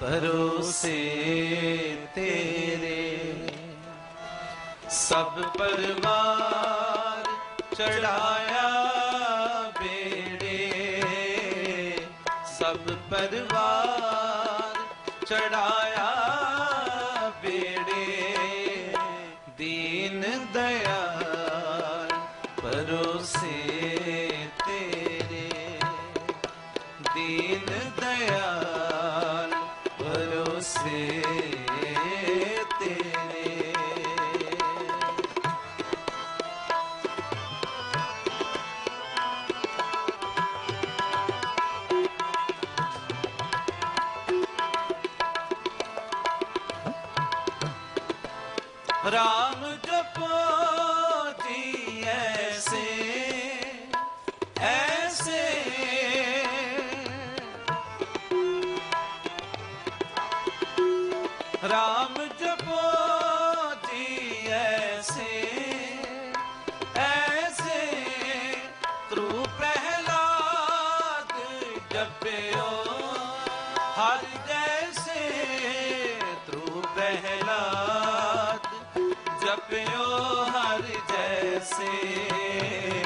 ਭਰੋਸੇ ਤੇਰੇ। ਸਭ ਪਰਵਾਰ ਚੜਾਇਆ ਬੇੜੇ। ਸਭ ਪਰਵਾਰ ਚੜਾਇਆ ਰਾਮ ਜਪੋ ਜੀ ਐਸੇ ਐਸੇ। ਰਾਮ ਜਪੋ ਜੀ ਐਸੇ ਐਸੇ। ਤ੍ਰੂ ਪ੍ਰਹਿਲਾਦ ਜਪਿਓ, ਹਰ ਜੈ ਜੈਸੇ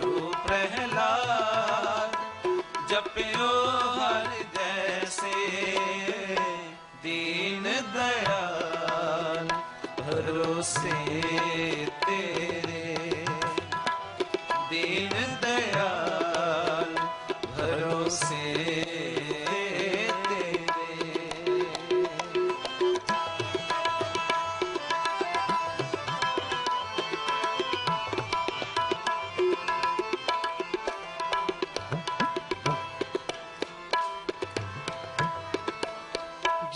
ਤ੍ਰੂ ਪ੍ਰਹਿਲਾਦ ਜਪਿਓ ਹਰ ਜੈਸੇ ਦੀਨ ਦਇਆਲ ਭਰੋਸੇ ਤੇਰੇ ਦੀਨ ਦਇਆਲ ਭਰੋਸੇ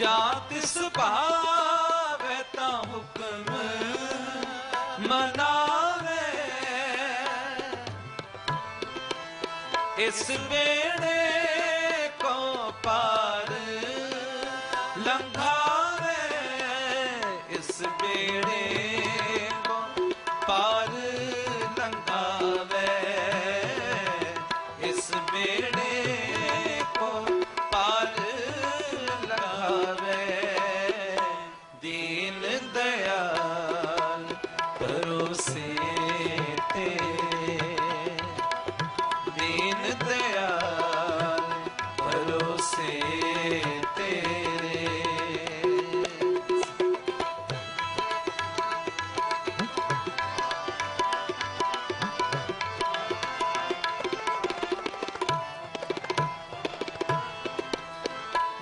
ਜਾਂ ਤਿਸ ਭਾਵੇ ਤਾਂ ਹੁਕਮ ਮਨਾਵੇ। ਇਸ ਵੇੜੇ ਕੋ ਪਾਰ ਲੰਘਾਵੇ ਇਸ ਵੇੜੇ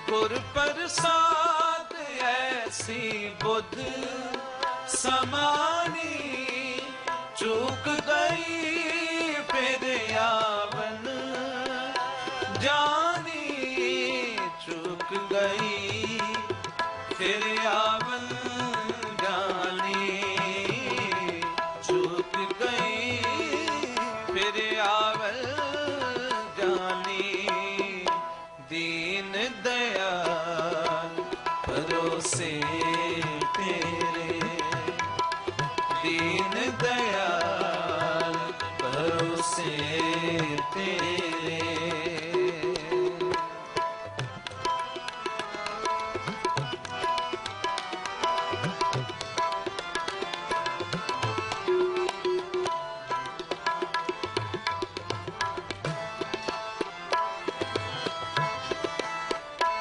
ਗੁਰ ਪ੍ਰਸਾਦ ਐਸੀ ਬੁੱਧ ਸਮਾਨੀ ਭਰੋਸੇ ਤੇਰੇ ਦੀਨ ਦਇਆਲ ਭਰੋਸੇ ਤੇਰੇ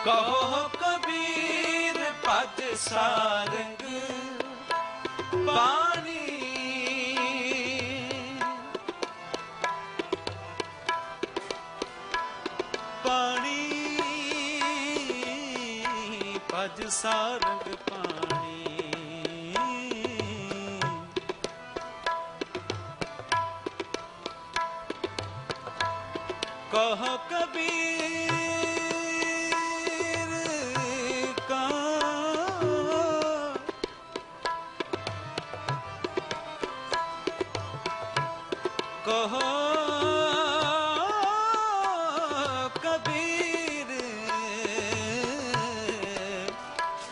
ਕਹੋ ਸਾਰੰਗ ਬਾਣੀ। ਪਾਣੀ ਪਜ ਸਾਰੰਗ ਪਾਣੀ ਕਹ ਕਹੋ ਕਬੀਰ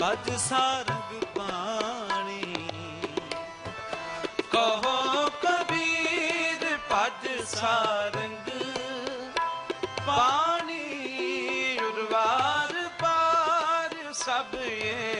ਅਜ ਸਾਰਗ ਪਾਣੀ ਕਹੋ ਕਬੀਰ ਭਜ ਸਾਰੰਗ ਪਾਣੀ ਉਰਵਾਰ ਪਾਰ ਸਭ ਏ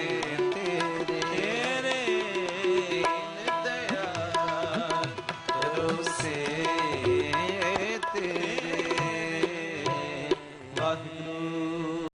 Yeah.